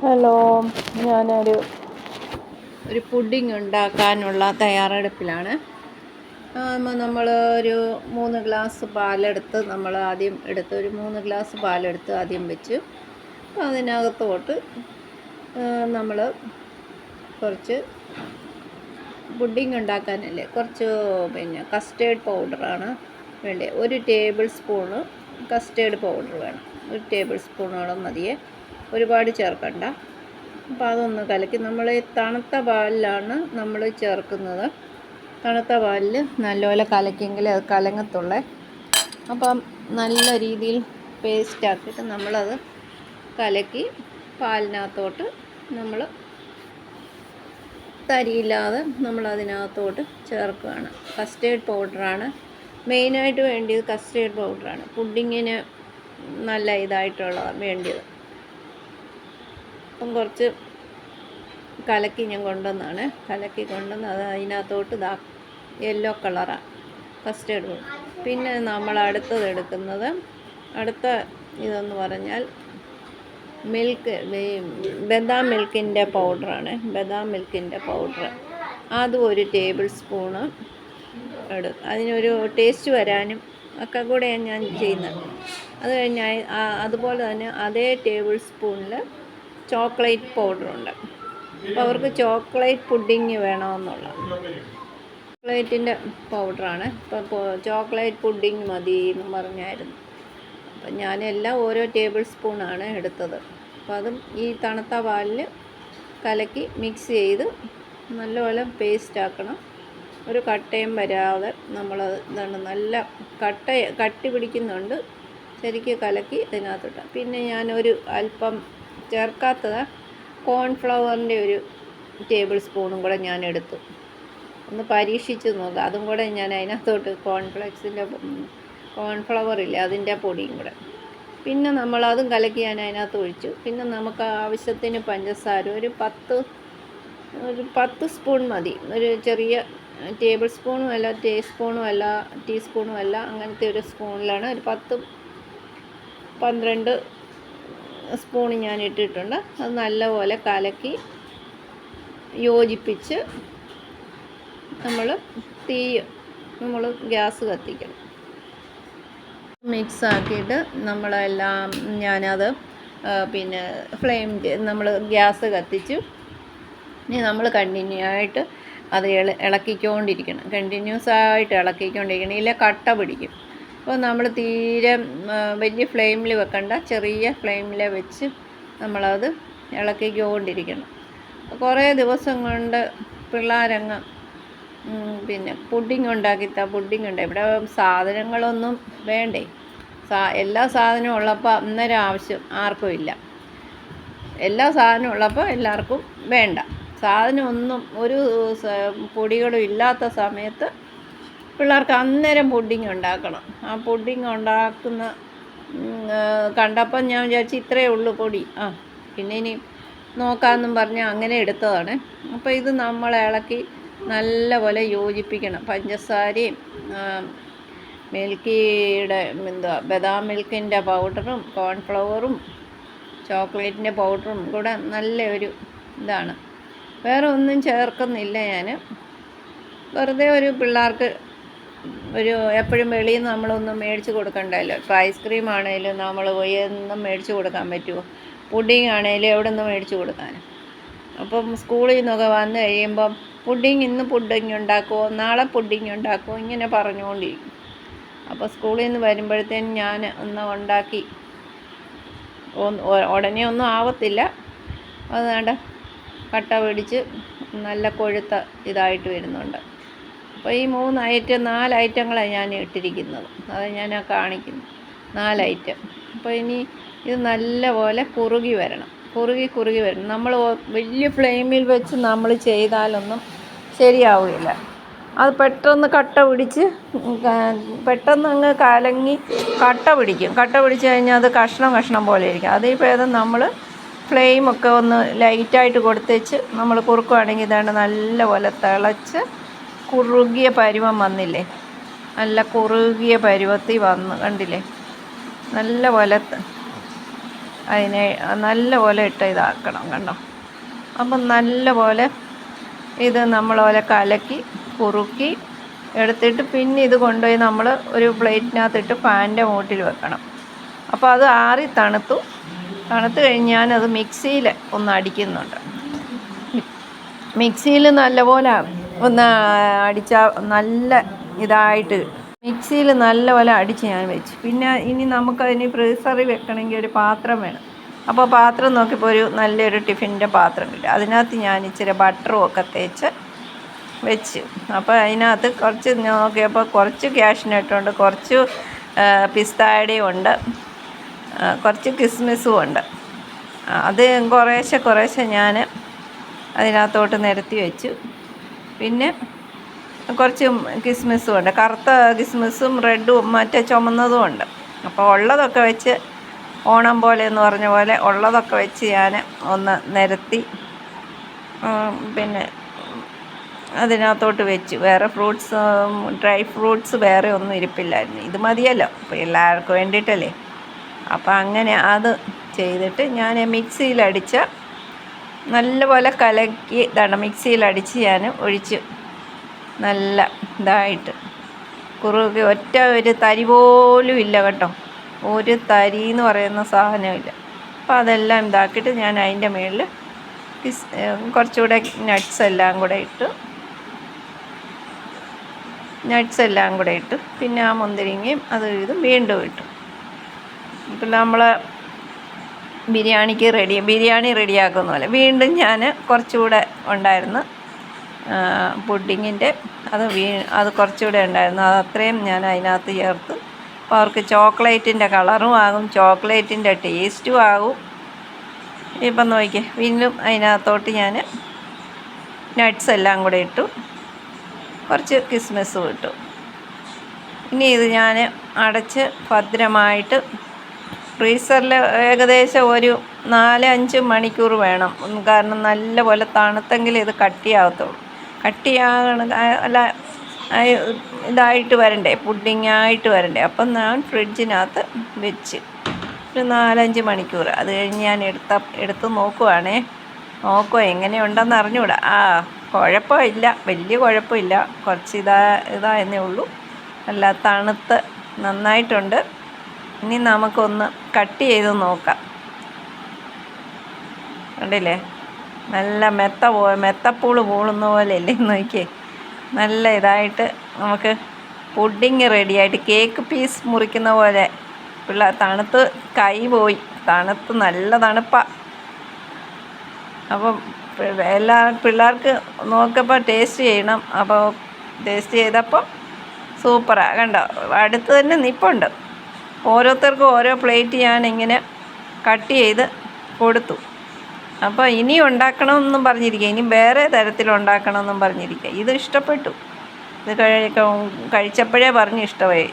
Hello ഞാനൊരു ഒരു pudding ഉണ്ടാക്കാനുള്ള തയ്യാറെടുപ്പിലാണ്. നമ്മൾ ഒരു മൂന്ന് ഗ്ലാസ് പാലെടുത്ത് നമ്മൾ ആദ്യം എടുത്ത് ഒരു മൂന്ന് ഗ്ലാസ് പാലെടുത്ത് ആദ്യം വെച്ച് അതിനകത്തോട്ട് നമ്മൾ കുറച്ച് പുഡിംഗ് ഉണ്ടാക്കാനല്ലേ കുറച്ച് പിന്നെ കസ്റ്റേർഡ് പൗഡറാണ് വേണ്ടത്. ഒരു ടേബിൾ സ്പൂണ് കസ്റ്റേർഡ് പൗഡർ വേണം. ഒരു ടേബിൾ സ്പൂണോളം മതിയേ. ഒരുപാട് ചേർക്കണ്ട. അപ്പോൾ അതൊന്ന് കലക്കി. നമ്മൾ ഈ തണുത്ത പാലിലാണ് നമ്മൾ ചേർക്കുന്നത്. തണുത്ത പാലിൽ നല്ലപോലെ കലക്കിയെങ്കിൽ അത് കലങ്ങത്തുള്ളേ. അപ്പം നല്ല രീതിയിൽ പേസ്റ്റ് ആക്കിയിട്ട് നമ്മളത് കലക്കി പാലിനകത്തോട്ട് നമ്മൾ തരിയില്ലാതെ നമ്മളതിനകത്തോട്ട് ചേർക്കുകയാണ്. കസ്റ്റേർഡ് പൗഡറാണ് മെയിനായിട്ട് വേണ്ടിയത് കസ്റ്റേർഡ് പൗഡറാണ് പുഡിങ്ങിന് നല്ല ഇതായിട്ടുള്ള വേണ്ടിയത്. കുറച്ച് കലക്കി ഞാൻ കൊണ്ടുവന്നാണ്. കലക്കി കൊണ്ടുവന്ന് അത് അതിനകത്തോട്ട് ഇതാ യെല്ലോ കളറാണ് കസ്റ്റേർഡ് എടുക്കും പിന്നെ നമ്മൾ അടുത്തത് എടുക്കുന്നത് അടുത്ത ഇതെന്ന് പറഞ്ഞാൽ മിൽക്ക് ബദാം മിൽക്കിന്റെ പൗഡറാണ് ബദാം മിൽക്കിന്റെ പൗഡർ അതും ഒരു ടേബിൾ സ്പൂണ് എടു അതിനൊരു ടേസ്റ്റ് വരാനും ഒക്കെ കൂടെയാണ് ഞാൻ ചെയ്യുന്നത്. അത് കഴിഞ്ഞ് അതുപോലെ തന്നെ അതേ ടേബിൾ സ്പൂണിൽ ചോക്ലേറ്റ് പൗഡറുണ്ട്. അപ്പോൾ അവർക്ക് ചോക്ലേറ്റ് പുഡിങ് വേണമെന്നുള്ള. ചോക്ലേറ്റിന്റെ പൗഡറാണ്. ഇപ്പോൾ ചോക്ലേറ്റ് പുഡിങ് മതി എന്ന് പറഞ്ഞായിരുന്നു. അപ്പം ഞാനെല്ലാം ഓരോ ടേബിൾ സ്പൂണാണ് എടുത്തത്. അപ്പോൾ അതും ഈ തണുത്ത പാലിൽ കലക്കി മിക്സ് ചെയ്ത് നല്ലപോലെ പേസ്റ്റ് ആക്കണം. ഒരു കട്ടയും വരാതെ നമ്മൾ ഇതാണ് നല്ല കട്ട കട്ടി പിടിക്കുന്നുണ്ട്. ശരിക്കും കലക്കി അതിനകത്തിട്ട് പിന്നെ ഞാനൊരു അല്പം ചേർക്കാത്തത് കോൺഫ്ലവറിന്റെ ഒരു ടേബിൾ സ്പൂണും കൂടെ ഞാൻ എടുത്തു. ഒന്ന് പരീക്ഷിച്ച് നോക്കുക അതും കൂടെ ഞാൻ അതിനകത്തോട്ട് കോൺഫ്ലെക്സിന്റെ കോൺഫ്ലവർ ഇല്ല അതിന്റെ പൊടിയും കൂടെ. പിന്നെ നമ്മൾ അതും കലക്കി ഞാൻ അതിനകത്ത് ഒഴിച്ചു. പിന്നെ നമുക്ക് ആവശ്യത്തിന് പഞ്ചസാര ഒരു പത്ത് ഒരു പത്ത് സ്പൂൺ മതി. ഒരു ചെറിയ ടേബിൾ സ്പൂണും അല്ല ടീസ്പൂണും അല്ല ടീസ്പൂണും അല്ല അങ്ങനത്തെ ഒരു സ്പൂണിലാണ് ഒരു പത്ത് പന്ത്രണ്ട് സ്പൂൺ ഞാൻ ഇട്ടിട്ടുണ്ട് അത് നല്ലപോലെ കലക്കി യോജിപ്പിച്ച് നമ്മൾ തീ നമ്മൾ ഗ്യാസ് കത്തിക്കണം. മിക്സ് ആക്കിയിട്ട് നമ്മളെല്ലാം ഞാനത് പിന്നെ ഫ്ലെയിം നമ്മൾ ഗ്യാസ് കത്തിച്ചു ഇനി നമ്മൾ കണ്ടിന്യൂ ആയിട്ട് അത് ഇള ഇളക്കിക്കൊണ്ടിരിക്കണം. കണ്ടിന്യൂസ് ആയിട്ട് ഇളക്കിക്കൊണ്ടിരിക്കണം. ഇല്ല കട്ട പിടിക്കും. അപ്പോൾ നമ്മൾ തീരെ വലിയ ഫ്ലെയിമിൽ വെക്കണ്ട. ചെറിയ ഫ്ലെയിമിൽ വെച്ച് നമ്മളത് ഇളക്കിക്കൊണ്ടിരിക്കണം. കുറേ ദിവസം കൊണ്ട് പിള്ളേരങ്ങ് പിന്നെ പുഡിങ് ഉണ്ടാക്കിത്ത പുഡിങ് ഉണ്ട്. ഇവിടെ സാധനങ്ങളൊന്നും വേണ്ടേ? സാ എല്ലാ സാധനവും ഉള്ളപ്പോൾ അന്നേരം ആവശ്യം ആർക്കും ഇല്ല. എല്ലാ സാധനവും ഉള്ളപ്പോൾ എല്ലാവർക്കും വേണ്ട. സാധനമൊന്നും ഒരു പൊടികളും ഇല്ലാത്ത സമയത്ത് പിള്ളേർക്ക് അന്നേരം പുഡിങ് ഉണ്ടാക്കണം. ആ പുഡിങ് ഉണ്ടാക്കുന്ന കണ്ടപ്പം ഞാൻ വിചാരിച്ചു ഇത്രയേ ഉള്ളൂ പൊടി. ആ പിന്നെ ഇനി നോക്കാമെന്നും പറഞ്ഞ് അങ്ങനെ എടുത്തതാണ്. അപ്പോൾ ഇത് നമ്മൾ ഇളക്കി നല്ലപോലെ യോജിപ്പിക്കണം. പഞ്ചസാരയും മിൽക്കിയുടെ എന്തുവാ ബദാം മിൽക്കിന്റെ പൗഡറും കോൺഫ്ലവറും ചോക്ലേറ്റിന്റെ പൗഡറും കൂടെ നല്ല ഒരു ഇതാണ്. വേറെ ഒന്നും ചേർക്കുന്നില്ല ഞാൻ വെറുതെ ഒരു പിള്ളേർക്ക് ഒരു എപ്പോഴും വെളിയിൽ നിന്ന് നമ്മളൊന്നും മേടിച്ച് കൊടുക്കണ്ടല്ലോ. ഇപ്പോൾ ഐസ്ക്രീം ആണെങ്കിലും നമ്മൾ പോയി എന്നും മേടിച്ച് കൊടുക്കാൻ പറ്റുമോ പുഡിങ് ആണെങ്കിലും എവിടെ നിന്ന് മേടിച്ച് കൊടുക്കാൻ അപ്പം സ്കൂളിൽ നിന്നൊക്കെ വന്നു കഴിയുമ്പം പുഡിങ് ഇന്ന് പുഡിങ് ഉണ്ടാക്കുമോ നാളെ പുഡിങ് ഉണ്ടാക്കുമോ ഇങ്ങനെ പറഞ്ഞുകൊണ്ടിരിക്കും. അപ്പോൾ സ്കൂളിൽ നിന്ന് വരുമ്പോഴത്തേനും ഞാൻ ഒന്ന് ഉണ്ടാക്കി. ഉടനെ ഒന്നും ആവത്തില്ല. അതുകൊണ്ട് കട്ട പിടിച്ച് നല്ല കൊഴുത്ത ഇതായിട്ട് വരുന്നുണ്ട്. അപ്പോൾ ഈ മൂന്ന് ഐറ്റം നാല് ഐറ്റങ്ങളാണ് ഞാൻ ഇട്ടിരിക്കുന്നത്. അത് ഞാൻ കാണിക്കുന്നു നാല് ഐറ്റം. അപ്പോൾ ഇനി ഇത് നല്ലപോലെ കുറുകി വരണം. കുറുകി കുറുകി വരണം. നമ്മൾ വലിയ ഫ്ലെയിമിൽ വെച്ച് നമ്മൾ ചെയ്താലൊന്നും ശരിയാവുകയില്ല. അത് പെട്ടെന്ന് കട്ട പിടിച്ച് പെട്ടെന്ന് അങ്ങ് കലങ്ങി കട്ട പിടിക്കും. കട്ട പിടിച്ച് കഴിഞ്ഞാൽ അത് കഷ്ണം കഷ്ണം പോലെ ഇരിക്കും. അതേ ഭേദം നമ്മൾ ഫ്ലെയിമൊക്കെ ഒന്ന് ലൈറ്റായിട്ട് കൊടുത്തേച്ച് നമ്മൾ കുറുക്കുവാണെങ്കിൽ ഇതാണ് നല്ലപോലെ തിളച്ച് കുറുകിയ പരുവം വന്നില്ലേ? നല്ല കുറുകിയ പരുവത്തിൽ വന്ന് കണ്ടില്ലേ? നല്ല പോലെ അതിനെ നല്ല പോലെ ഇട്ട് ഇതാക്കണം കണ്ടോ? അപ്പം നല്ല പോലെ ഇത് നമ്മളപോലെ കലക്കി കുറുക്കി എടുത്തിട്ട് പിന്നെ ഇത് കൊണ്ടുപോയി നമ്മൾ ഒരു പ്ലേറ്റിനകത്തിട്ട് പാന്റെ മൂട്ടിൽ വെക്കണം. അപ്പോൾ അത് ആറി തണുത്തു. തണുത്ത് കഴിഞ്ഞാൽ അത് മിക്സിയിൽ ഒന്ന് അടിക്കുന്നുണ്ട്. മിക്സിയിൽ നല്ലപോലെ ഒന്ന് അടിച്ചാൽ നല്ല ഇതായിട്ട് മിക്സിയിൽ നല്ലപോലെ അടിച്ച് ഞാൻ വെച്ചു. പിന്നെ ഇനി നമുക്കതിന് പ്രീസറി വെക്കണമെങ്കിൽ ഒരു പാത്രം വേണം. അപ്പോൾ പാത്രം നോക്കിയപ്പോൾ ഒരു നല്ലൊരു ടിഫിന്റെ പാത്രം കിട്ടി. അതിനകത്ത് ഞാൻ ഇച്ചിരി ബട്ടറും ഒക്കെ തേച്ച് വെച്ച്. അപ്പോൾ അതിനകത്ത് കുറച്ച് നോക്കിയപ്പോൾ കുറച്ച് ക്യാഷിനട്ടുണ്ട് കുറച്ച് പിസ്തായടയും ഉണ്ട് കുറച്ച് കിസ്മിസും ഉണ്ട്. അത് കുറേശ്ശെ കുറേശ്ശെ ഞാൻ അതിനകത്തോട്ട് നിരത്തി വെച്ചു. പിന്നെ കുറച്ച് കിസ്മിസും ഉണ്ട്. കറുത്ത കിസ്മിസും റെഡും മറ്റേ ചുമന്നതും ഉണ്ട്. അപ്പോൾ ഉള്ളതൊക്കെ വെച്ച് ഓണം പോലെ എന്ന് പറഞ്ഞ പോലെ ഉള്ളതൊക്കെ വെച്ച് ഞാൻ ഒന്ന് നിരത്തി പിന്നെ അതിനകത്തോട്ട് വെച്ചു. വേറെ ഫ്രൂട്ട്സ് ഡ്രൈ ഫ്രൂട്ട്സ് വേറെ ഒന്നും ഇരിപ്പില്ലായിരുന്നു. ഇത് മതിയല്ലോ അപ്പോൾ എല്ലാവർക്കും വേണ്ടിയിട്ടല്ലേ? അപ്പോൾ അങ്ങനെ അത് ചെയ്തിട്ട് ഞാൻ മിക്സിയിലടിച്ച നല്ലപോലെ കലക്കി ഇതാണ്. മിക്സിയിലടിച്ച് ഞാൻ ഒഴിച്ച് നല്ല ഇതായിട്ട്. കുറുകെ ഒറ്റ ഒരു തരി പോലും ഇല്ല കേട്ടോ. ഒരു തരി എന്ന് പറയുന്ന സാധനമില്ല. അപ്പോൾ അതെല്ലാം ഇതാക്കിയിട്ട് ഞാൻ അതിന്റെ മുകളിൽ കിസ് കുറച്ചുകൂടെ നട്ട്സ് എല്ലാം കൂടെ ഇട്ട് നട്ട്സ് എല്ലാം കൂടെ ഇട്ട് പിന്നെ ആ മുന്തിരിങ്ങയും അത് ഇതും വീണ്ടും ഇട്ടു. ഇപ്പം നമ്മൾ ബിരിയാണിക്ക് റെഡി ബിരിയാണി റെഡിയാക്കുന്ന പോലെ. വീണ്ടും ഞാൻ കുറച്ചുകൂടെ ഉണ്ടായിരുന്നു പുഡിങ്ങിന്റെ. അത് വീ അത് കുറച്ചുകൂടെ ഉണ്ടായിരുന്നു. അത് അത്രയും ഞാൻ അതിനകത്ത് ചേർത്ത്. അപ്പോൾ അവർക്ക് ചോക്ലേറ്റിന്റെ കളറും ആകും ചോക്ലേറ്റിന്റെ ടേസ്റ്റും ആകും. ഇപ്പം നോക്കി വീണ്ടും അതിനകത്തോട്ട് ഞാൻ നട്ട്സ് എല്ലാം കൂടെ ഇട്ടു. കുറച്ച് കിസ്മിസും ഇട്ടു. ഇനി ഇത് ഞാൻ അടച്ച് ഭദ്രമായിട്ട് ഫ്രീസറിൽ ഏകദേശം ഒരു നാല് അഞ്ച് മണിക്കൂർ വേണം. കാരണം നല്ല പോലെ തണുത്തെങ്കിൽ ഇത് കട്ടിയാകത്തുള്ളൂ. കട്ടിയാകണ അല്ല ഇതായിട്ട് വരണ്ടേ പുഡിങ്ങായിട്ട് വരണ്ടേ. അപ്പം ഞാൻ ഫ്രിഡ്ജിനകത്ത് വെച്ച് ഒരു നാലഞ്ച് മണിക്കൂർ. അത് കഴിഞ്ഞ് ഞാൻ എടുത്ത എടുത്ത് നോക്കുവാണേ. നോക്കുക എങ്ങനെയുണ്ടെന്ന് അറിഞ്ഞൂടാ. ആ കുഴപ്പമില്ല. വലിയ കുഴപ്പമില്ല. കുറച്ച് ഇതാ ഇതായെന്നേ ഉള്ളൂ. അല്ല തണുത്ത് നന്നായിട്ടുണ്ട്. ഇനി നമുക്കൊന്ന് കട്ട് ചെയ്ത് നോക്കാം. കണ്ടില്ലേ? നല്ല മെത്ത പോ മെത്തപ്പൂൾ പൂളുന്ന പോലെ അല്ലേ നോക്കിയേ. നല്ല ഇതായിട്ട് നമുക്ക് പുഡിങ് റെഡിയായിട്ട് കേക്ക് പീസ് മുറിക്കുന്ന പോലെ. പിള്ളേർ തണുത്ത് കൈ പോയി. തണുത്ത് നല്ല തണുപ്പാണ് അപ്പം എല്ലാ പിള്ളേർക്ക് നോക്കപ്പോൾ ടേസ്റ്റ് ചെയ്യണം. അപ്പോൾ ടേസ്റ്റ് ചെയ്തപ്പോൾ സൂപ്പറാണ് കണ്ടോ? അടുത്ത് തന്നെ നിപ്പുണ്ട്. ഓരോരുത്തർക്കും ഓരോ പ്ലേറ്റ് ഞാൻ ഇങ്ങനെ കട്ട് ചെയ്ത് കൊടുത്തു. അപ്പോൾ ഇനി ഉണ്ടാക്കണമെന്നും പറഞ്ഞിരിക്കുക. ഇനി വേറെ തരത്തിൽ ഉണ്ടാക്കണമെന്നും പറഞ്ഞിരിക്കുക. ഇത് ഇഷ്ടപ്പെട്ടു. ഇത് കഴി കഴിച്ചപ്പോഴേ പറഞ്ഞു ഇഷ്ടമായി.